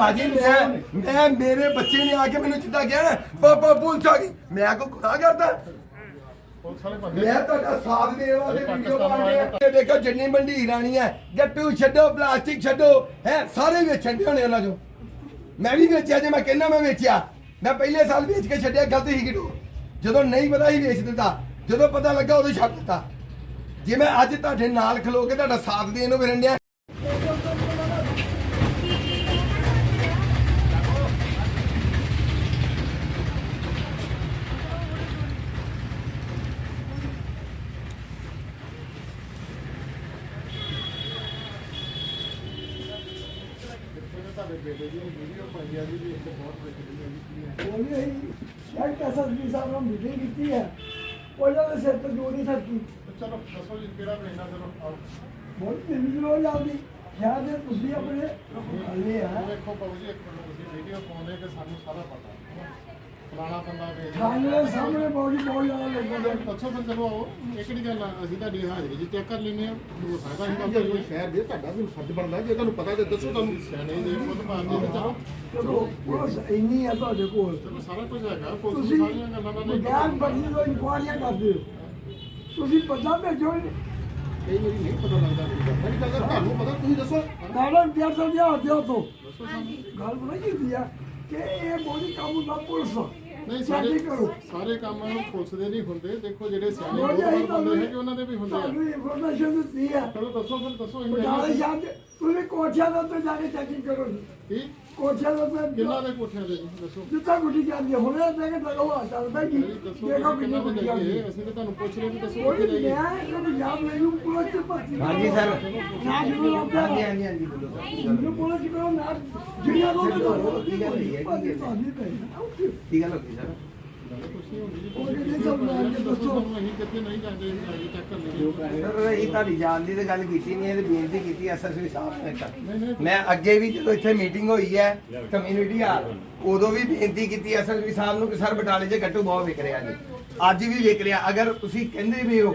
ਭਾਜੀ, ਮੈਂ ਮੈਂ ਮੇਰੇ ਬੱਚੇ ਨੇ ਆ ਕੇ ਮੈਨੂੰ ਜਿੱਦਾਂ ਕਿਹਾ ਨਾ ਪਾਪਾ ਪੁਲਿਸ ਆ ਗਈ। ਮੈਂ ਕੋ ਗੁਨਾਹ ਕਰਦਾ। ਮੈਂ ਤੁਹਾਡਾ ਸਾਥ ਦੇਣ ਵਾਸਤੇ ਵੀਡੀਓ ਬਣਾ ਰਿਹਾ। ਇਹ ਦੇਖੋ ਜਿੰਨੀ ਮੰਡੀ ਰਾਣੀ ਹੈ, ਗੱਟੂ ਛੱਡੋ, ਪਲਾਸਟਿਕ ਛੱਡੋ, ਹੈ, ਸਾਰੇ ਵੇਚਣ ਦੇ ਹੋਣੇ ਉਹਨਾਂ ਚੋਂ। ਮੈਂ ਵੀ ਵੇਚਿਆ, ਜੇ ਮੈਂ ਕਹਿੰਦਾ ਮੈਂ ਵੇਚਿਆ। ਮੈਂ ਪਹਿਲੇ ਸਾਲ ਵੇਚ ਕੇ ਛੱਡਿਆ, ਗਲਤ ਹੀ ਕਿਡੋ ਜਦੋਂ ਨਹੀਂ ਪਤਾ ਹੀ ਵੇਚ ਦਿੱਤਾ, ਜਦੋਂ ਪਤਾ ਲੱਗਾ ਉਦੋਂ ਛੱਡ ਦਿੱਤਾ। ਜੇ ਮੈਂ ਅੱਜ ਤੁਹਾਡੇ ਨਾਲ ਖਲੋ ਕੇ ਤੁਹਾਡਾ ਸਾਥ ਦੇਣ ਨੂੰ ਫਿਰਨ ਡਿਆ ਬੇਟੇ ਦੀ ਵੀਡੀਓ ਪਾਈ ਆ ਜੀ ਵੀ ਇੱਥੇ ਬਹੁਤ ਵਿਕਦੀ ਹੈ ਜੀ ਬੋਲੇ ਸ਼ਾਇਦ ਐਸਐਸਪੀ ਸਾਹਿਬ ਨਾਲ ਮੀਟਿੰਗ ਕੀਤੀ ਹੈ ਉਹਨਾਂ ਦੇ ਸਿਰ ਤੇ ਜੋੜੀ ਸਰਕੀ ਚਲੋ ਦੱਸੋ ਜੀ ਕਿਹੜਾ ਮਹੀਨਾ ਚਲੋ ਆਓ ਬਹੁਤ ਤਿੰਨ ਕਿਲੋ ਜਾਂਦੀ ਸ਼ਾਇਦ ਇਹ ਤੁਸੀਂ ਆਪਣੇ ਹਲੇ ਆ ਦੇਖੋ ਬਾਬੂ ਜੀ ਇੱਕ ਮਿੰਟ ਤੁਸੀਂ ਵੀਡੀਓ ਪਾਉਂਦੇ ਕਿ ਸਾਨੂੰ ਸਾਰਾ ਪਤਾ ਫਲਾਣਾ ਬੰਦਾ ਵੇਚ ਥਾਣੇ ਦੇ ਸਾਹਮਣੇ ਬਹੁਤ ਹੀ ਬਹੁਤ ਜ਼ਿਆਦਾ ਲੋਕਾਂ ਦੇ ਦੱਸੋ ਫਿਰ ਚਲੋ ਆਓ। ਇਹ ਕਿਹੜੀ ਗੱਲ ਆ ਅਸੀਂ ਤੁਹਾਡੀ ਹਾਜ਼ਰੀ ਜੀ ਚੈੱਕ ਕਰ ਲੈਨੇ ਆ ਹੋ ਸਕਦਾ ਅਸੀਂ ਕੰਮ ਕੋਈ ਸ਼ਹਿਰ ਦੇ ਤੁਹਾਡਾ ਵੀ ਫਰਜ਼ ਬਣਦਾ ਜੇ ਤੁਹਾਨੂੰ ਪਤਾ ਤੇ ਦੱਸੋ ਤੁਹਾਨੂੰ ਸਿਆਣੇ ਜੀ ਖੁਦ ਮਾਰਦੇ ਨੇ ਚਲੋ ਚਲੋ ਪੁਲਿਸ ਇੰਨੀ ਹੈ ਤੁਹਾਡੇ ਕੋਲ। ਚਲੋ ਸਾਰਾ ਕੁਝ ਹੈਗਾ ਪੁਲਿਸ ਤੁਸੀਂ ਨੂੰ ਸਾਰੀਆਂ ਗੱਲਾਂ ਦਾ ਨਹੀਂ ਗਿਆਨ ਬਣੀ ਤੋਂ ਇਨਕੁਆਰੀਆਂ ਕਰਦੇ ਹੋ। ਤੁਸੀਂ ਪਤਾ ਭੇਜੋ ਕਈ ਵਾਰੀ ਨਹੀਂ ਪਤਾ ਲੱਗਦਾ ਮੇਰੀ ਗੱਲ। ਤੁਹਾਨੂੰ ਪਤਾ ਤੁਸੀਂ ਦੱਸੋ। ਮੈਡਮ ਪਿਆਰ ਤੋਂ ਜਾ ਦਿਓ ਤੋਂ ਦੱਸੋ ਸਾਨੂੰ। ਗੱਲ ਬਣਾ ਕੀ ਹੁੰਦੀ ਆ? ਕਿ ਇਹ ਬੋਲੀ ਕਾਬੂ ਦਾ ਪੁਲਿਸ। ਦਾ ਨਹੀਂ ਸਾਰੇ ਸਾਰੇ ਕਰੋ। ਸਾਰੇ ਕੰਮ ਪੁਲਿਸ ਦੇ ਨਹੀਂ ਹੁੰਦੇ। ਦੇਖੋ ਜਿਹੜੇ ਸਿਆਣੇ ਉਹ ਲੋਕ ਬੰਦੇ ਹੈਗੇ ਉਹਨਾਂ ਦੇ ਵੀ ਹੁੰਦੇ ਆ। ਤੁਹਾਨੂੰ ਇਨਫੋਰਮੇਸ਼ਨ ਦਿੱਤੀ ਹੈ ਚਲੋ ਦੱਸੋ ਫਿਰ ਦੱਸੋ ਅਸੀਂ ਚ ਤੁਸੀਂ ਕੋਠਿਆਂ ਦੇ ਉੱਤੇ ਜਾ ਕੇ ਚੈਕਿੰਗ ਕਰੋ ਜੀ। ਕੀ? ਕੋਠਿਆਂ ਦੇ ਉੱਤੇ ਕਿੰਨਾ ਦੇ ਕੋਠਿਆਂ ਦੇ ਜੀ ਦੱਸੋ ਜਿੱਦਾਂ ਗੁੱਡੀ ਜਾਂਦੀ ਹੈ ਹੁਣੇ ਦੇ ਕੇ ਲਗਾਵਾ ਨਹੀਂ, ਦੱਸੋ ਦੇਖੋ ਕਿੰਨਾ ਕਿੰਨੀ ਦੇ ਗੁੱਡੀ ਜਾਂਦੀ ਜਾਈਏ ਹੈ ਅਸੀਂ ਤਾਂ ਤੁਹਾਨੂੰ ਪੁੱਛ ਰਹੇ ਵੀ ਦੱਸੋ ਕੋਈ ਨਹੀਂ ਮੈਂ ਇਹਨੂੰ ਯਾਦ ਮੈਨੂੰ ਪੁਲਿਸ ਚ ਭਰਤੀ ਹਾਂਜੀ ਸਰ। ਨਾ ਜਿਹਨੂੰ ਲੱਭਦਾ ਹਾਂਜੀ ਹਾਂਜੀ ਹਾਂਜੀ ਬੋਲੋ ਸਰ ਮੈਨੂੰ ਪੁਲਿਸ ਚ ਕਰੋ ਨਾ ਜਿਹੜੀਆਂ ਲੋਕ ਤੁਹਾਨੂੰ ਕੀ ਗੱਲ ਹੋਈ ਹੈ? ਕੀ ਗੱਲ ਹੈ? ਕੀ ਗੱਲ ਹੋ ਗਈ ਸਰ ਗੱਲ ਅਸੀਂ ਤੁਹਾਡੀ ਜਾਣ ਦੀ ਤੇ ਗੱਲ ਕੀਤੀ ਨਹੀਂ ਇਹ ਬੇਨਤੀ ਕੀਤੀ ਐਸਐਸਪੀ ਸਾਹਿਬ ਨੇ ਤਾਂ ਮੈਂ ਅੱਗੇ ਵੀ ਜਦੋਂ ਇੱਥੇ ਮੀਟਿੰਗ ਹੋਈ ਹੈ ਕਮਿਊਨਿਟੀ ਹਾਲ, ਉਦੋਂ ਵੀ ਬੇਨਤੀ ਕੀਤੀ ਐਸਐਸਪੀ ਸਾਹਿਬ ਨੂੰ ਕਿ ਸਰ ਬਟਾਲੇ 'ਚ ਗੱਟੂ ਬਹੁਤ ਵਿਕ ਰਿਹਾ ਜੀ। ਅੱਜ ਵੀ ਵਿਕ ਰਿਹਾ। ਅਗਰ ਤੁਸੀਂ ਕਹਿੰਦੇ ਵੀ ਹੋ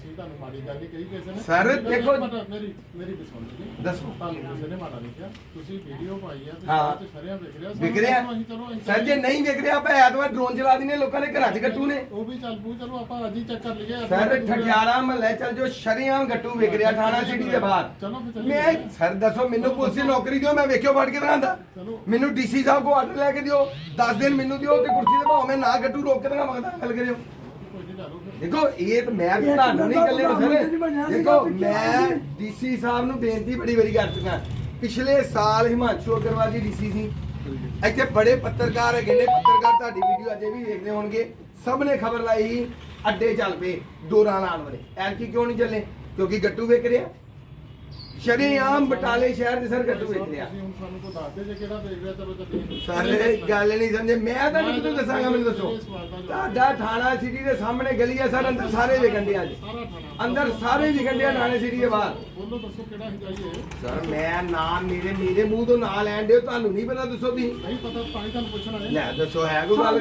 ਮਾੜੀ ਗੱਲ ਨਹੀਂ ਕਹੀ ਕਿਸੇ ਨੇ। ਸਰ, ਮੇਰੀ- ਦੇਖੋ- ਮੇਰੀ ਮੇਰੀ ਵੀ ਸੁਣ ਦੱਸੋ। ਤੁਹਾਨੂੰ ਕਿਸੇ ਨੇ ਮਾੜਾ ਨਹੀਂ ਕਿਹਾ ਤੁਸੀਂ ਵੀਡੀਓ ਪਾਈ ਆ ਤੇ ਹਾਂ। ਤੇ ਸ਼ਰਿਆਂ ਵਿਕ ਰਿਹਾ। ਵਿਕ ਰਿਹਾ। ਅਸੀਂ ਚਲੋ ਅਸੀਂ ਸਰ ਜੇ ਨਹੀਂ ਵਿਕ ਰਿਹਾ ਆਪਾਂ ਐਤਵਾਰ ਡਰੋਨ ਚਲਾ ਦਿੰਦੇ ਲੋਕਾਂ ਦੇ ਘਰਾਂ 'ਚ ਗੱਟੂ ਨੇ। ਉਹ ਵੀ ਚੱਲ ਪੂ ਚਲੋ ਆਪਾਂ ਅੱਜ ਹੀ ਚੈੱਕ ਕਰ ਲਈਏ ਸਰ ਠਠਿਆਰਾ ਮਹੱਲੇ ਚੱਲ ਜੋ ਸ਼ਰੀਆਮ ਗੱਟੂ ਵਿਕ ਰਿਹਾ ਥਾਣਾ ਸਿਟੀ ਦੇ ਬਾਹਰ। ਚਲੋ ਫਿਰ ਚੱਲੀਏ। ਮੈਂ ਸਰ ਦੱਸੋ ਮੈਨੂੰ ਪੁਲਿਸ ਦੀ ਨੌਕਰੀ ਦਿਓ ਮੈਂ ਵੇਖਿਓ ਫੜ ਕੇ ਦਿਖਾਉਂਦਾ ਚਲੋ। ਮੈਨੂੰ ਡੀਸੀ ਸਾਹਿਬ ਕੋ ਆਰਡਰ ਲੈ ਕੇ ਦਿਓ 10 ਦਿਨ ਮੈਨੂੰ ਦਿਓ ਤੇ ਕੁਰਸੀ ਤੇ ਭਾਵੇਂ ਮੈਂ ਨਾ ਗੱਟੂ ਰੋਕ ਕੇ ਦਿਖਾ ਮੰਗਦਾ ਗੱਲ ਕਰਿਓ। ਦੇਖੋ ਇਹ ਤਾਂ ਮੈਂ ਇਹ ਤੁਹਾਨੂੰ ਨਹੀਂ ਤਾਂ ਕੱਲੇ ਬੰਦਾ ਸਰ। ਦੇਖੋ ਵੀ ਮੈਂ। ਡੀਸੀ ਸਾਹਿਬ ਨੂੰ ਬੇਨਤੀ ਬੜੀ ਵਾਰੀ ਕਰ ਚੁੱਕਾ। ਪਿਛਲੇ ਸਾਲ ਹਿਮਾਂਸ਼ੂ ਅਗਰਵਾਲ ਜੀ ਡੀਸੀ ਸੀ। ਇੱਥੇ ਬੜੇ ਪੱਤਰਕਾਰ ਹੈਗੇ ਨੇ। ਪੱਤਰਕਾਰ ਤੁਹਾਡੀ ਵੀਡੀਓ ਅਜੇ ਵੀ ਦੇਖਦੇ ਹੋਣਗੇ। ਸਭ ਨੇ ਖਬਰ ਲਾਈ ਅੱਡੇ ਚੱਲ ਪਏ ਡੋਰਾਂ ਲਾਉਣ ਵਾਲੇ। ਐਲਕੀ ਕਿਉਂ ਨਹੀਂ ਚੱਲੇ? ਕਿਉਂਕਿ ਗੱਟੂ ਵਿਕ ਰਿਹਾ। ਸ਼ਰੇਆਮ ਬਟਾਲੇ ਸ਼ਹਿਰ ਦੇ ਸਰ ਗੱਟੂ ਵਿਕ ਰਿਹਾ ਤੁਸੀਂ ਹੁਣ ਸਾਨੂੰ ਕੋਈ ਦੱਸ ਦੇ ਜੇ ਕਿਹੜਾ ਦੇਖ ਰਿਹਾ ਚਲੋ ਚੱਲੀਏ ਸਾਰੇ ਗੱਲ ਨਹੀਂ ਸਮਝੇ। ਮੈਂ ਤੁਹਾਨੂੰ ਕਿਦੋਂ ਦੱਸਾਂਗਾ ਮੈਨੂੰ ਦੱਸੋ। ਤੁਹਾਡਾ ਥਾਣਾ ਸਿਟੀ ਦੇ ਸਾਹਮਣੇ ਗਲੀ ਹੈ ਸਰ ਅੰਦਰ ਸਾਰੇ ਵਿਕਣ ਥਾਣਾ ਅੰਦਰ ਸਾਰੇ ਵਿਕਣ ਦੇ ਥਾਣੇ ਸਿਟੀ ਦੇ ਬਾਹਰ। ਬੋਲੋ ਦੱਸੋ ਕਿਹੜਾ ਹੀ ਜਾਈਏ ਸਰ ਮੈਂ ਨਾਮ ਮੇਰੇ ਮੇਰੇ ਮੂੰਹ ਤੋਂ ਨਾਂ ਲੈਣ ਦਿਓ ਤੁਹਾਨੂੰ ਨਹੀਂ ਪਤਾ ਦੱਸੋ ਤੁਸੀਂ। ਨਹੀਂ ਪਤਾ ਤਾਂ ਹੀ ਤੁਹਾਨੂੰ ਪੁੱਛਣਾ ਹੈ ਲੈ ਦੱਸੋ ਹੈ ਕੋਈ ਗੱਲ?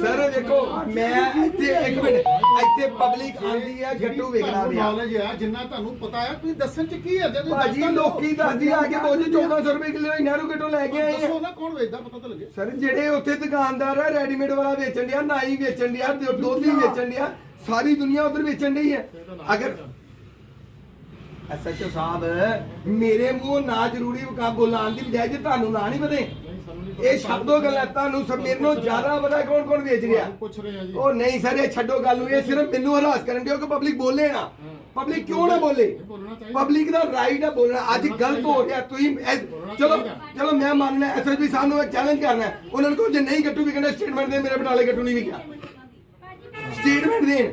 ਸਰ ਦੇਖੋ ਮੈਂ ਇੱਥੇ ਇੱਕ ਮਿੰਟ ਇੱਥੇ ਪਬਲਿਕ ਆਂਦੀ ਹੈ ਗੱਟੂ ਵਿਕਣਾ ਨੌਲੇਜ ਜਿੰਨਾ ਤੁਹਾਨੂੰ ਪਤਾ ਹੈ ਤੁਸੀਂ ਦੱਸਣ ਚ ਕੀ ਹੈ? ਭਾਜੀ। ਲੋਕੀ ਦੱਸਦੀ ਆ ਕੇ ਬੋਝ 1400 ਰੁਪਏ ਕਿਲੋ ਨਹਿਰੂ ਗੱਟੋਂ ਲੈ ਕੇ ਆਏ ਆ। ਦੱਸੋ ਨਾ ਕੌਣ ਵੇਚਦਾ ਪਤਾ ਤਾਂ ਲੱਗੇ। ਸਰ ਜਿਹੜੇ ਉੱਥੇ ਦੁਕਾਨਦਾਰ ਆ ਰੈਡੀਮੇਡ ਵਾਲਾ ਵੇਚਣ ਡਿਆ ਨਾਈ ਵੇਚਣ ਡਿਆ ਦੁ- ਦੁੱਧ ਹੀ ਵੇਚਣ ਡਿਆ ਸਾਰੀ ਦੁਨੀਆ ਉਧਰ ਵੇਚਣ ਡਈ ਹੈ ਅਗਰ ਐਸਐਚਓ ਸਾਹਿਬ ਮੇਰੇ ਮੂੰਹ ਨਾ ਜ਼ਰੂਰੀ ਵਕਾ ਬੋਲਾਂ ਦੀ ਬਜਾਏ ਜੇ ਤੁਹਾਨੂੰ ਨਾ ਨਹੀਂ ਪਤੇ। ਇਹ ਸ਼ਬਦੋ ਗੱਲਾਂ ਤੁਹਾਨੂੰ ਸਭ ਮੇਰੇ ਨਾਲੋਂ ਜ਼ਿਆਦਾ ਪਤਾ ਕੌਣ ਕੌਣ ਵੇਚ ਰਿਹਾ। ਪੁੱਛ ਰਹੇ ਆ ਜੀ। ਉਹ ਨਹੀਂ ਸਰ ਇਹ ਛੱਡੋ ਗੱਲ ਨੂੰ ਇਹ ਸਿਰਫ ਮੈਨੂੰ ਹਰਾਸ ਕਰਨ ਦਿਓ ਕਿ ਪਬਲਿਕ ਬੋਲੇ ਨਾ। ਪਬਲਿਕ ਕਿਉਂ ਨਾ ਬੋਲੇ? ਪਬਲਿਕ ਦਾ ਰਾਈਟ ਹੈ ਬੋਲਣਾ। ਅੱਜ ਗਲਤ ਹੋ ਰਿਹਾ। ਤੁਸੀਂ ਚਲੋ ਚਲੋ ਮੈਂ ਮੰਨਣਾ ਐਸਐਸਪੀ ਸਾਹਿਬ ਨੂੰ ਚੈਲੰਜ ਕਰਨਾ। ਹੈ। ਉਹਨਾਂ ਨੂੰ ਕਹੋ ਜੇ ਨਹੀਂ ਗੱਟੂ ਵਿਕਣਾ ਸਟੇਟਮੈਂਟ ਦੇ ਮੇਰੇ ਬਟਾਲੇ ਗੱਟੂ ਨਹੀਂ ਵਿਕਿਆ ਸਟੇਟਮੈਂਟ ਦੇਣ।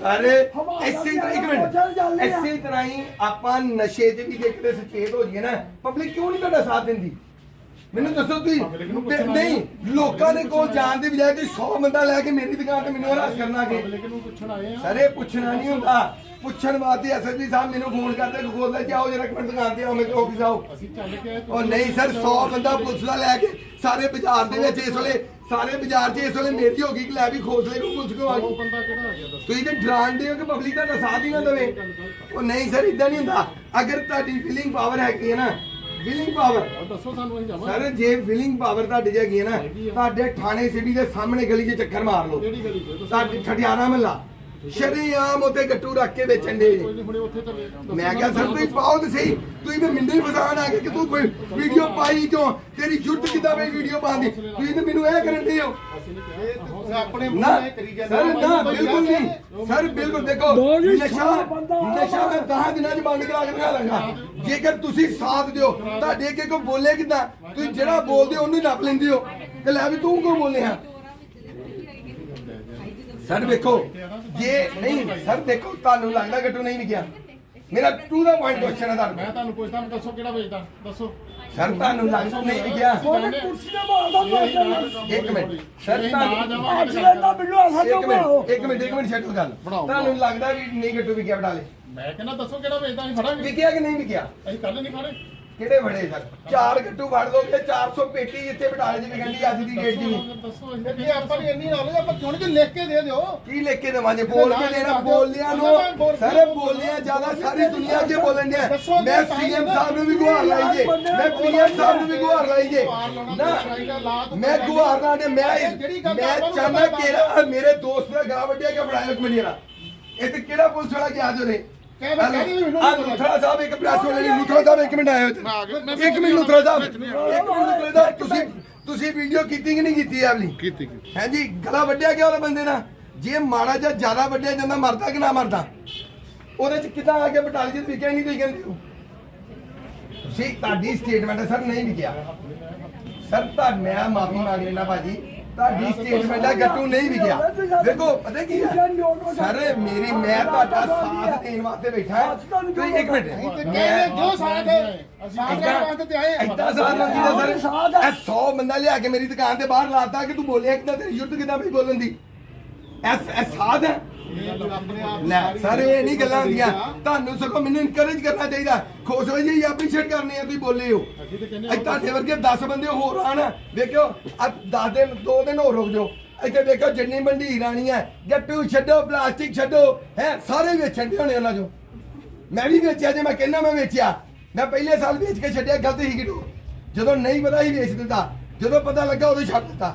ਸਾਰੇ ਹਮਾਰਾ ਇਸੇ ਤਰ੍ਹਾਂ ਇੱਕ ਮਿੰਟ। ਇਸੇ ਤਰ੍ਹਾਂ ਹੀ ਆਪਾਂ ਨਸ਼ੇ 'ਚ ਵੀ ਦੇਖਦੇ ਸੁਚੇਤ ਹੋ ਜਾਈਏ ਨਾ ਪਬਲਿਕ ਕਿਉਂ ਨਹੀਂ ਤੁਹਾਡਾ ਸਾਥ ਦਿੰਦੀ? ਮੈਨੂੰ ਦੱਸੋ ਤੁਸੀਂ। Public ਨੂੰ ਤੇ ਪੁੱਛਣਾ ਨਹੀਂ ਲੋਕਾਂ ਦੇ ਕੋਲ ਜਾਣ ਦੀ ਬਜਾਏ ਤੁਸੀਂ 100 ਬੰਦਾ ਲੈ ਕੇ ਮੇਰੀ ਦੁਕਾਨ ਤੇ ਮੈਨੂੰ ਹਰਾਸ ਕਰਨਾ ਕਿ ਪਬਲਿਕ ਨੂੰ ਪੁੱਛਣ ਆਏ ਆ। ਸਰ ਇਹ ਪੁੱਛਣਾ ਨਹੀਂ ਹੁੰਦਾ। ਪੁੱਛਣ ਵਾਸਤੇ ਐਸਐਸਪੀ ਸਾਹਿਬ ਮੈਨੂੰ ਫੋਨ ਕਰਦੇ ਕਿ ਖੋਲ ਲੈ ਜਾਓ ਜਰਾ ਇੱਕ ਮਿੰਟ ਦੁਕਾਨ ਤੇ ਆਓ ਮੇਰੇ ਆਫਿਸ ਆਓ। ਅਸੀਂ ਚੱਲ ਕੇ ਆਏ ਉਹ ਨਹੀਂ ਸਰ 100 ਬੰਦਾ ਪੁਲਿਸ ਦਾ ਲੈ ਕੇ ਸਾਰੇ ਬਾਜ਼ਾਰ ਦੇ ਵਿੱਚ ਇਸ ਵੇਲੇ ਸਾਰੇ ਬਾਜ਼ਾਰ 'ਚ ਇਸ ਵੇਲੇ ਮੇਰੀ ਹੋ ਗਈ ਕਿ ਲੈ ਵੀ ਖੋਸਲੇ ਨੂੰ ਪੁਲਿਸ ਕਿਉਂ ਆ ਉਹ ਗਈ। ਬੰਦਾ ਕਿਹੜਾ ਆ ਗਿਆ ਦੱਸੋ ਤੁਸੀਂ ਤੇ ਡਰਾਉਂਦੇ ਹੋ ਕਿ ਪਬਲਿਕ ਦਾ ਸਾਥ ਹੀ ਨਾ ਦੇਵੇ? ਉਹ ਨਹੀਂ ਸਰ ਇਦਾਂ ਨਹੀਂ ਹੁੰਦਾ। ਅਗਰ ਤੁਹਾਡੀ ਫੀਲਿੰਗ ਪਾਵਰ ਹੈਗੀ ਹੈ ਨਾ ਵਿਲਿੰਗ ਪਾਵਰ ਦੱਸੋ ਸਾਨੂੰ ਅਸੀਂ ਜਾਵਾਂਗੇ ਸਰ ਜੇ ਵਿਲਿੰਗ ਪਾਵਰ ਤੁਹਾਡੀ ਹੈਗੀ ਹੈ ਨਾ ਤੁਹਾਡੇ ਥਾਣੇ ਸਿਟੀ ਦੇ ਸਾਹਮਣੇ ਗਲੀ 'ਚ ਚੱਕਰ ਮਾਰ ਲਓ। ਕਿਹੜੀ ਗਲੀ ਤੁਹਾਡੇ ਠਠਿਆਣਾ ਮਹੱਲਾ। ਸ਼ਰੀਆਮ ਉਤੇ ਗੱਟੂ ਰੱਖ ਕੇ ਵੇਚਣ ਦੇ। ਕੋਈ ਨਹੀਂ ਹੁਣੇ ਉੱਥੇ ਚੱਲੇ ਦੱਸੋ ਮੈਂ ਕਿਹਾ ਸਰ ਤੁਸੀਂ ਪਾਓ ਤੇ ਸਹੀ। ਤੁਸੀਂ ਤੇ ਮਿੰਦੇ ਫਸਾਣ ਆ ਗਏ ਕਿ ਤੂੰ ਕੋਈ ਵੀਡੀਓ ਪਾਈ ਕਿਉਂ? ਤੇਰੀ ਜੁੱਟ ਕਿੱਦਾਂ ਬਈ ਵੀਡੀਓ ਪਾਉਂਦੀ ਤੁਸੀਂ ਤੇ ਮੈਨੂੰ ਇਹ ਕਰਨ ਦੇ ਹੋ। ਸਰ ਨਾ ਬਿਲਕੁਲ ਨਹੀਂ। ਸਰ ਬਿਲਕੁਲ ਦੇਖੋ ਨਸ਼ਾ ਨਸ਼ਾ ਮੈਂ 10 ਦਿਨਾਂ ਚ ਬੰਦ ਕਰਾ ਕੇ ਦਿਖਾ ਲਾਂਗਾ ਜੇਕਰ ਤੁਸੀਂ ਸਾਥ ਦਿਓ ਤੁਹਾਡੇ ਅੱਗੇ ਕੋਈ ਬੋਲੇ ਕਿਦਾਂ? ਤੁਸੀਂ ਜਿਹੜਾ ਬੋਲਦੇ ਹੋ ਉਹਨੂੰ ਨੱਪ ਲੈਂਦੇ ਹੋ। ਤੇ ਲੈ ਵੀ ਤੂੰ ਕਿਉਂ ਬੋਲੇ ਆ? ਸਰ ਦੇਖੋ ਜੇ ਨਹੀਂ ਸਰ ਦੇਖੋ ਤੁਹਾਨੂੰ ਲੱਗਦਾ ਗੱਟੂ ਨਹੀਂ ਵਿਕਿਆ। ਮੇਰਾ ਟੂ ਦਾ ਪੁਆਇੰਟ ਕੁਐਸਚਨ ਹੈ ਮੈਂ ਤੁਹਾਨੂੰ ਪੁੱਛਦਾ ਮੈਂ ਦੱਸੋ ਕਿਹੜਾ ਵੇਚਦਾ? ਦੱਸੋ। ਸਰ ਤੁਹਾਨੂੰ ਲੱਗਦਾ ਨਹੀਂ ਉਹਨੇ ਕੁਰਸੀ ਪੈਸੇ ਇੱਕ ਮਿੰਟ। ਸਰ ਤੁਹਾਨੂੰ ਅੱਜ ਆਸਾ ਇੱਕ ਕਿਉਂ ਬਣਾਓ? ਮਿੰਟ ਇੱਕ ਮਿੰਟ ਇੱਕ ਮਿੰਟ ਛੱਡੋ ਗੱਲ। ਤੁਹਾਨੂੰ ਲੱਗਦਾ ਵੀ ਨਹੀਂ ਗੱਟੂ ਵਿਕਿਆ ਬਟਾਲੇ ਮੈਂ ਕਹਿੰਦਾ ਦੱਸੋ ਕਿਹੜਾ ਵੇਚਦਾ ਅਸੀਂ ਫੜਾਂਗੇ। ਵਿਕਿਆ ਕਿ ਨਹੀਂ ਵਿਕਿਆ? ਅਸੀਂ ਕੱਲ ਨਹੀਂ ਫੜੇ। ਕਿਹੜੇ ਬੜੇ ਸਰ? ਚਾਰ ਗੱਟੂ ਫੜ ਦੋਗੇ 400 ਪੇਟੀ ਜਿੱਥੇ ਬਟਾਲੇ ਦੀ ਅੱਜ ਦੀ ਡੇਟ ਦੀ। ਜੇ ਆਪਾਂ ਨੂੰ ਇੰਨੀ ਨੌਲੇਜ ਆਪਾਂ ਕਿਉਂ ਨਹੀਂ ਲਿਖ ਕੇ ਦੇ ਦਿਓ। ਕੀ ਲਿਖ ਕੇ ਦੇਵਾਂ ਜੇ ਬੋਲ ਕੇ ਦੇਣਾ। ਬੋਲਿਆਂ ਨੂੰ ਸਾਰੇ ਬੋਲਿਆਂ ਜ਼ਿਆਦਾ ਸਾਰੀ ਦੁਨੀਆ 'ਚ ਬੋਲਣ ਡਿਆ। ਮੈਂ ਸੀਐਮ ਸਾਹਿਬ ਨੂੰ ਵੀ ਗੁਹਾਰ ਲਾਈ ਜੇ। ਮੈਂ ਪੀਐਮ ਸਾਹਿਬ ਨੂੰ ਵੀ ਗੁਹਾਰ ਲਾਈ ਜੇ। ਨਾ ਮੈਂ ਗੁਹਾਰ ਲਾ ਦੇ ਮੈਂ ਮੈਂ ਚਾਹੁੰਦਾ ਕਿ ਮੇਰੇ ਦੋਸਤ ਦਾ ਗਾ ਵੱਡਿਆ ਕਿ ਮਿੰਟ ਜਰਾ ਇਹ ਤੇ ਕਿਹੜਾ ਪੁਲਿਸ ਵਾਲਾ ਗਿਆ ਜੋ ਨੇ ਕਹਿ ਮੈਂ ਕਹਿ ਰਹੀ ਮੈਨੂੰ ਆ ਲੁਥਰਾ ਸਾਹਿਬ ਇੱਕ ਪ੍ਰੈਸ ਵਾਲੇ ਨੇ ਲੁਥਰਾ ਸਾਹਿਬ ਇੱਕ ਮਿੰਟ ਆਇਓ ਇੱਥੇ। ਇੱਕ ਮਿੰਟ ਲੁਥਰਾ ਸਾਹਿਬ। ਇੱਕ ਮਿੰਟ ਲੁਥਰਾ ਸਾਹਿਬ ਤੁਸੀਂ ਤੁਸੀਂ ਵੀਡੀਓ ਕੀਤੀ ਕਿ ਨਹੀਂ ਕੀਤੀ ਇਹ ਵਾਲੀ ਕੀਤੀ। ਹੈ ਜੀ ਗਲਾ ਵੱਢਿਆ ਗਿਆ ਉਹਦੇ ਬੰਦੇ ਦਾ ਜੇ ਮਾੜਾ ਜਾਂ ਜ਼ਿਆਦਾ ਵੱਢਿਆ ਜਾਂਦਾ ਮਰਦਾ ਕਿ ਨਾ ਮਰਦਾ? ਉਹਦੇ ਚ ਕਿਦਾਂ ਆ ਕੇ ਬਟਾਲੀ ਵਿਕਿਆ ਨਹੀਂ ਤੁਸੀਂ ਕਹਿੰਦੇ ਹੋ? ਤੁਹਾਡੀ ਸਟੇਟਮੈਂਟ ਹੈ ਸਰ ਨਹੀਂ ਵਿਕਿਆ। ਸਰ ਤਾਂ ਮੈਂ ਮਾਫੀ ਮੰਗ ਲੈਣਾ ਭਾਜੀ। ਤੁਹਾਡੀ ਸਟੇਟਮੈਂਟ ਹੈ ਗੱਟੂ ਨਹੀਂ ਵਿਕਿਆ। ਦੇਖੋ ਪਤਾ ਕੀ ਹੈ? ਸਰ ਮੇਰੀ ਮੈਂ ਤੁਹਾਡਾ ਸਾਥ ਦੇਣ ਵਾਸਤੇ ਬੈਠਾ ਹਾਂ। ਤੁਸੀਂ ਇੱਕ ਮਿੰਟ। ਮੈਂ ਜੋ ਸਾਥ ਸਾਥ ਦੇਣ ਵਾਸਤੇ ਤੇ ਆਏ ਐਦਾਂ ਸਾਥ ਮੰਗੀਦਾ ਸਰ? ਇਹ 100 ਬੰਦਾ ਲਿਆ ਕੇ ਮੇਰੀ ਦੁਕਾਨ ਤੇ ਬਾਹਰ ਲਾਤਾ ਕਿ ਤੂੰ ਬੋਲਿਆ ਕਿਦਾਂ ਤੇਰੀ ਯੁੱਧ ਕਿਦਾਂ ਬਈ ਬੋਲਣ ਦੀ? ਐਸ ਐਸ ਹੈ। ਲੈ ਸਰ ਇਹ ਨਹੀਂ ਗੱਲਾਂ ਹੁੰਦੀਆਂ। ਤੁਹਾਨੂੰ ਸਗੋਂ ਮੈਨੂੰ ਇਨਕਰੇਜ ਕਰਨਾ ਚਾਹੀਦਾ। ਖੁਸ਼ ਹੋ ਜੀ ਐਪਰੀਸ਼ੀਏਟ ਕਰਨੇ ਆ ਤੁਸੀਂ ਬੋਲੇ ਹੋ। ਅਸੀਂ ਤੇ ਕਹਿੰਦੇ ਅੱਜ ਤੁਹਾਡੇ ਵਰਗੇ 10 ਬੰਦੇ ਹੋਰ ਆਣ ਵੇਖਿਓ ਆ 10 ਦਿਨ 2 ਦਿਨ ਹੋਰ ਰੁਕ ਜਾਓ। ਇੱਥੇ ਵੇਖੋ ਜਿੰਨੀ ਮੰਡੀ ਰਾਣੀ ਹੈ ਗੱਟੂ ਛੱਡੋ ਪਲਾਸਟਿਕ ਛੱਡੋ ਹੈ ਸਾਰੇ ਵੇਚਣ ਦੇ ਹੋਣੇ ਉਹਨਾਂ ਚੋਂ। ਮੈਂ ਵੀ ਵੇਚਿਆ ਜੇ ਮੈਂ ਕਹਿੰਦਾ ਮੈਂ ਵੇਚਿਆ। ਮੈਂ ਪਹਿਲੇ ਸਾਲ ਵੇਚ ਕੇ ਛੱਡਿਆ ਗਲਤ ਹੀ ਕਿਡੋ ਜਦੋਂ ਨਹੀਂ ਪਤਾ ਹੀ ਵੇਚ ਦਿੱਤਾ ਜਦੋਂ ਪਤਾ ਲੱਗਾ ਉਦੋਂ ਛੱਡ ਦਿੱਤਾ।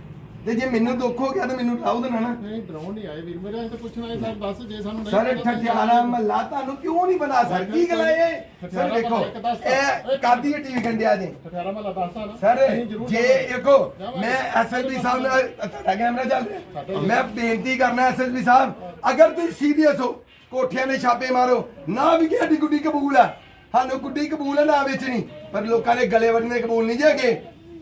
ਤੇ ਜੇ ਮੈਨੂੰ ਦੁੱਖ ਹੋ ਗਿਆ ਤਾਂ ਮੈਨੂੰ ਡਰਾਉ ਦੇਣਾ ਨਾ ਨਹੀਂ ਡਰਾਉਣ ਨਹੀਂ ਆਏ ਵੀਰ ਮੇਰੇ ਤਾਂ ਪੁੱਛਣ ਆਏ ਸਰ ਦੱਸ ਜੇ ਸਾਨੂੰ ਨਹੀਂ ਸਰ ਠਠਿਆਰਾ ਮਹੱਲਾ ਤੁਹਾਨੂੰ ਕਿਉਂ ਨਹੀਂ ਬਣਾ ਸਰ ਕੀ ਗੱਲ ਹੈ ਇਹ? ਸਰ ਦੇਖੋ ਇਹ ਕਾਦੀ ਟੀਵੀ ਕੰਡਿਆ ਜੀ? ਠਠਿਆਰਾ ਮਹੱਲਾ ਦੱਸਦਾ ਨਾ। ਸਰ ਜੇ। ਦੇਖੋ ਮੈਂ ਐਸਐਸਪੀ ਸਾਹਿਬ ਨਾਲ ਤੁਹਾਡਾ ਕੈਮਰਾ ਚੱਲ ਰਿਹਾ। ਮੈਂ ਬੇਨਤੀ ਕਰਨਾ ਐਸਐਸਪੀ ਸਾਹਿਬ ਅਗਰ ਤੁਸੀਂ ਸੀਰੀਅਸ ਹੋ ਕੋਠਿਆਂ ਦੇ ਛਾਪੇ ਮਾਰੋ ਨਾ ਵੀ ਸਾਡੀ ਗੁੱਡੀ ਕਬੂਲ ਹੈ ਸਾਨੂੰ ਗੁੱਡੀ ਕਬੂਲ ਹੈ ਨਾ ਵੇਚਣੀ। ਪਰ ਲੋਕਾਂ ਨੇ ਗਲੇ ਵੱਢਣੇ ਕਬੂਲ ਨਹੀਂ ਜੇਗੇ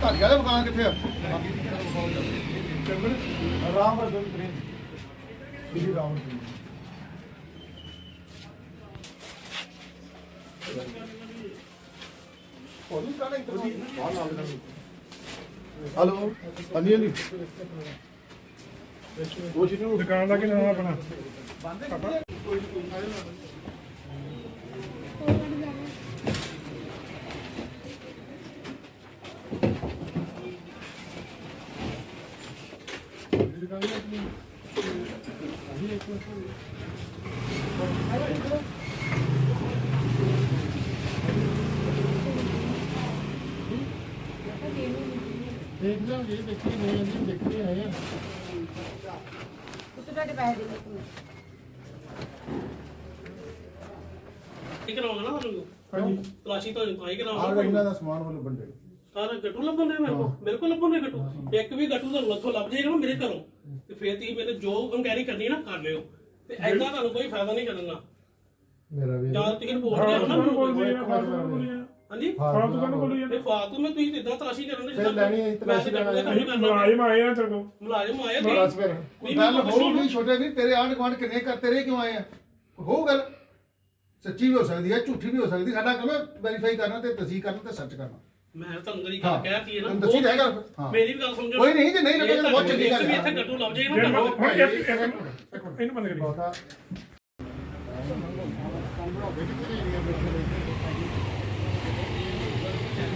ਤੁਹਾਡੇ ਵਾਲੇ ਮਕਾਨ ਕਿੱਥੇ ਆ? ਰਾਮ ਜੀ ਰਾਮ ਹਲੋ ਹਾਂਜੀ ਹਾਂਜੀ। ਦੁਕਾਨ ਦਾ ਕੀ ਨਾਮ ਆਪਣਾ? ਦੇਖ ਲਾਂਗੇ ਦੇਖੀ ਨਹੀਂ ਜੀ ਦੇਖੀ ਆਏ ਆ। ਉੱਤੇ ਤੁਹਾਡੇ ਪੈਸੇ ਦੇ ਦਿੱਤੇ ਇਹ ਕਰਾਉਣਾ ਨਾ ਤੁਹਾਨੂੰ ਹਾਂਜੀ। ਤਲਾਸ਼ੀ ਤੋਂ ਤਾਂ ਹੀ ਆਹ ਕਰਾਉਣਾ ਇਹਨਾਂ ਦਾ ਸਮਾਨ ਵੱਲੋਂ ਬੰਦੇ ਸਾਰਾ ਗੱਟੂ ਲੱਭਣ ਦੇ ਮੇਰੇ ਕੋਲ? ਮੇਰੇ ਕੋਲ ਲੱਭਣ ਦੇ ਗੱਟੂ? ਇੱਕ ਵੀ ਗੱਟੂ ਤੁਹਾਨੂੰ ਉੱਥੋਂ ਲੱਭ ਜਾਏਗਾ ਨਾ ਮੇਰੇ ਘਰੋਂ। ਤੇ ਫੇਰ ਤੁਸੀਂ ਮੇਰੇ ਜੋ ਇਨਕੁਆਇਰੀ ਕਰਨੀ ਨਾ ਕਰ ਲਿਓ। ਤੇ ਐਦਾਂ ਤੁਹਾਨੂੰ ਕੋਈ ਫਾਇਦਾ ਨਹੀਂ ਕਰਨਾ ਮੇਰਾ ਵੀ ਜਾਂ ਤੁਸੀਂ ਰਿਪੋਰਟ ਲਿਆਓ ਨਾ। ਮੈਨੂੰ। ਹਾਂਜੀ? ਫਾਲਤੂ ਕਾਹਨੂੰ ਬੋਲੀ ਇਹ ਫਾਲਤੂ ਮੈਂ ਤੁਸੀਂ ਇਦਾਂ ਤਲਾਸ਼ੀ ਕਰਨ ਦੇ ਫਿਰ ਲੈਣੀ ਹੈ ਤਲਾਸ਼ੀ ਮੈਂ ਲੈਣਾ ਤਾਂ ਹੈ। ਕੰਮ ਕਰਨਾ ਮੁਲਾਜ਼ਮ ਆਏ ਆ ਚਲੋ ਮੁਲਾਜ਼ਮ ਆਏ ਬਸ ਤੇ ਫਿਰ। ਨਹੀਂ, ਗੱਲ ਮੈਂ ਹੋ ਗਈ ਛੋਟੇ ਵੀ ਤੇਰੇ ਆਂਢ ਗੁਆਂਢ ਕਿੰਨੇ ਕਰ ਤੇਰੇ ਕਿਉਂ ਆਏ ਆ? ਹੋ ਗੱਲ ਸੱਚੀ ਵੀ ਹੋ ਸਕਦੀ ਹੈ ਝੂਠੀ ਵੀ ਹੋ ਸਕਦੀ। ਸਾਡਾ ਕੰਮ ਵੈਰੀਫਾਈ ਕਰਨਾ ਤੇ ਤਸਦੀਕ ਕਰਨਾ ਤੇ ਸਰਚ ਕਰਨਾ। ਮੈਂ ਤੁਹਾਨੂੰ ਜਿਹੜੀ ਹਾਂ। ਗੱਲ ਕਹਿਤੀ ਹੈ ਨਾ। ਤੁਹਾਨੂੰ ਦੱਸੀ ਤਾਂ ਹੈਗਾ। ਹਾਂ। ਮੇਰੀ ਵੀ ਗੱਲ ਸਮਝੋ ਕੋਈ ਨਹੀਂ, ਜੇ ਨਹੀਂ ਲੱਗੇਗਾ ਤਾਂ ਬਹੁਤ ਚੰਗੀ ਗੱਲ ਵੀ ਹੈ। ਇੱਥੇ ਗੱਟੂ ਲੱਭ ਜਾਏਗਾ ਜੇ ਨਾ ਹੁਣ ਘਰੋਂ, ਇੱਕ ਇੱਕ ਮਿੰਟ ਇਹਨੂੰ ਬੰਦ ਕਰੀ ਬਹੁਤਾ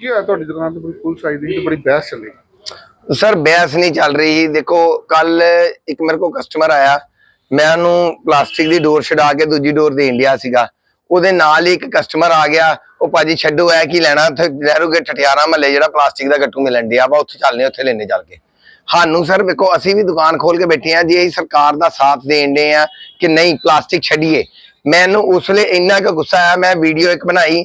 ਕੀ ਹੋਇਆ ਤੁਹਾਡੀ ਦੁਕਾਨ ਤੇ? ਬੜੀ ਪੁਲਿਸ ਆਈ ਦੀ ਤੇ ਬੜੀ ਬਹਿਸ ਚੱਲੀ। ਸਰ, ਬਹਿਸ ਨਹੀਂ ਚੱਲ ਰਹੀ ਦੇਖੋ, ਕੱਲ ਇੱਕ ਮੇਰੇ ਕੋਲ ਕਸਟਮਰ ਆਇਆ। ਮੈਂ ਉਹਨੂੰ ਪਲਾਸਟਿਕ ਦੀ ਡੋਰ ਛਡਾ ਕੇ ਦੂਜੀ ਡੋਰ ਦੇਣ ਲਿਆ ਸੀਗਾ। ਉਹਦੇ ਨਾਲ ਹੀ ਇੱਕ ਕਸਟਮਰ ਆ ਗਿਆ। ਉਹ ਭਾਜੀ, ਛੱਡੋ ਐ ਕੀ ਲੈਣਾ? ਉੱਥੇ ਨਹਿਰੂ ਗੇਟ ਮਹੱਲੇ ਜਿਹੜਾ ਪਲਾਸਟਿਕ ਦਾ ਗੱਟੂ ਮਿਲਣ ਡਿਆ ਵਾ। ਉੱਥੇ ਚੱਲਨੇ, ਉੱਥੇ ਲੈਣੇ ਚੱਲ ਕੇ। ਸਾਨੂੰ ਸਰ, ਵੇਖੋ, ਅਸੀਂ ਵੀ ਦੁਕਾਨ ਖੋਲ ਕੇ ਬੈਠੇ ਆ ਜੀ ਅਸੀਂ ਸਰਕਾਰ ਦਾ ਸਾਥ ਦੇਣ ਦੇ ਆ ਕਿ ਨਹੀਂ, ਪਲਾਸਟਿਕ ਛੱਡੀਏ। ਮੈਨੂੰ ਉਸ ਵੇਲੇ ਇੰਨਾ ਕੁ ਗੁੱਸਾ ਆਇਆ। ਮੈਂ ਵੀਡੀਓ ਇੱਕ ਬਣਾਈ।